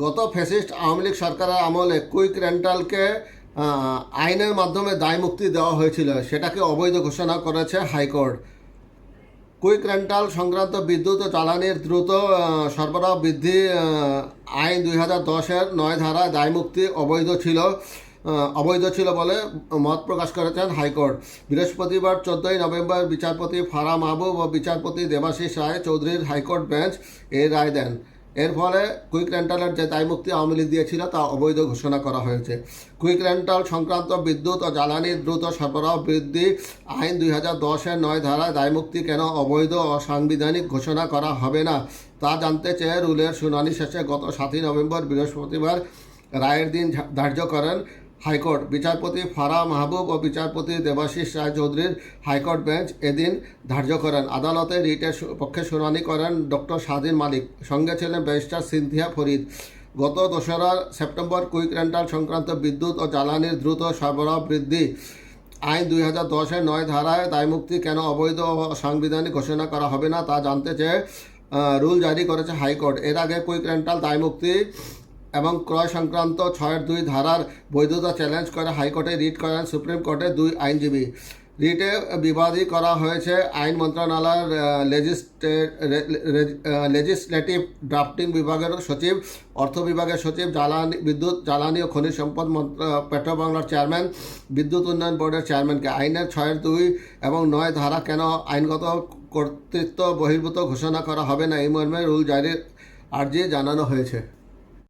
গত ফ্যাসিস্ট আওয়ামী লীগ সরকারের আমলে কুইক রেন্টালকে আইনের মাধ্যমে দায় মুক্তি দেওয়া হয়েছিল, সেটাকে অবৈধ ঘোষণা করেছে হাইকোর্ট। কুইক রেন্টাল সংক্রান্ত বিদ্যুৎ ও জ্বালানির দ্রুত সরবরাহ বৃদ্ধি আইন দুই হাজার দশের নয় ধারায় দায়মুক্তি অবৈধ ছিল অবৈধ ছিল বলে মত প্রকাশ করেছেন হাইকোর্ট। বৃহস্পতিবার চোদ্দই নভেম্বর বিচারপতি ফারা মাহবুব ও বিচারপতি দেবাশিস রায় চৌধুরীর হাইকোর্ট বেঞ্চ এই রায় দেন। এর ফলে কুইক রেন্টালের যে দায়মুক্তি আওয়ামী লীগ দিয়েছিল, তা অবৈধ ঘোষণা করা হয়েছে। কুইক রেন্টাল সংক্রান্ত বিদ্যুৎ ও জ্বালানির দ্রুত সরবরাহ বৃদ্ধি আইন দুই হাজার দশের নয় ধারায় দায়মুক্তি কেন অবৈধ ও সাংবিধানিক ঘোষণা করা হবে না, তা জানতে চেয়ে রুলের শুনানি শেষে গত সাতই নভেম্বর বৃহস্পতিবার রায়ের দিন ধার্য করেন হাইকোর্ট। বিচারপতি ফারা মাহবুব ও বিচারপতি দেবাশিস রায়চৌধুরীর হাইকোর্ট বেঞ্চ এদিন ধার্য করেন। আদালতে রিটের পক্ষে শুনানি করেন ডক্টর স্বাধীন মালিক। সঙ্গে ছিলেন ব্যারিস্টার সিন্ধিয়া ফরিদ। গত দোসরা সেপ্টেম্বর কুইক রেন্টাল সংক্রান্ত বিদ্যুৎ ও জ্বালানির দ্রুত সরবরাহ বৃদ্ধি আইন দুই হাজার দশের নয় ধারায় দায়মুক্তি কেন অবৈধ ও সাংবিধানিক ঘোষণা করা হবে না তা জানতে চেয়ে রুল জারি করেছে হাইকোর্ট। এর আগে কুইক রেন্টাল দায়মুক্তি এবং ক্রয় সংক্রান্ত ছয়ের দুই ধারার বৈধতা চ্যালেঞ্জ করে হাইকোর্টে রিট করেন সুপ্রিম কোর্টের দুই আইনজীবী। রিটে বিবাদী করা হয়েছে আইন মন্ত্রণালয়ের লেজিসলেটিভ ড্রাফটিং বিভাগের সচিব, অর্থ বিভাগের সচিব, জ্বালানি, বিদ্যুৎ, জ্বালানি ও খনিজ সম্পদ মন্ত্র পেট্রো বাংলার চেয়ারম্যান বিদ্যুৎ উন্নয়ন বোর্ডের চেয়ারম্যানকে আইনের ছয়ের দুই এবং নয় ধারা কেন আইনগত কর্তৃত্ব বহির্ভূত ঘোষণা করা হবে না এই মর্মে রুল জারির আর্জি জানানো হয়েছে।